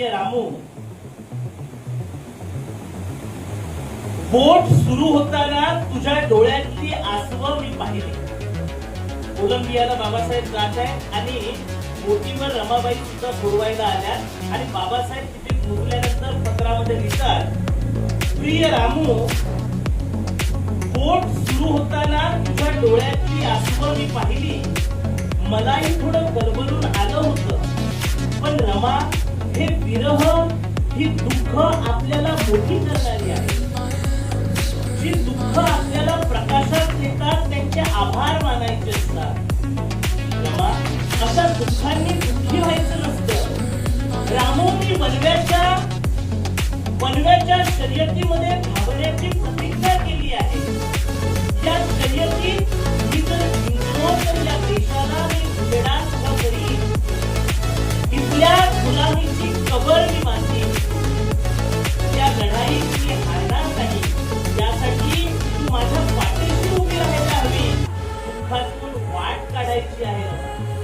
प्रिय रामू. बोट सुरू होताना तुझ्या डोळ्यातली आसव मी पाहिली. कोलंबियाला बाबासाहेब जात आहे आणि बोटीवर रमाबाई सुद्धा बुडवायला आल्या आणि बाबासाहेब तिथे पोहोचल्यानंतर पत्रामध्ये लिहितात प्रिय रामू बोट सुरू होताना तुझ्या डोळ्यातली आसव मी पाहिली. मलाही थोडं गडबडून आलं होतं. पण रमा हे विरह ही दुःख आपल्याला मोठी करणारी आहे. जी दुःख आपल्याला प्रकाशात येतात त्यांचे आभार मानायचे असतात. रमा अशा दुःखांनी दुःखी व्हायचं नसतं. रामोनी वनव्याच्या वनव्याच्या शर्यतीमध्ये aí, diarreia.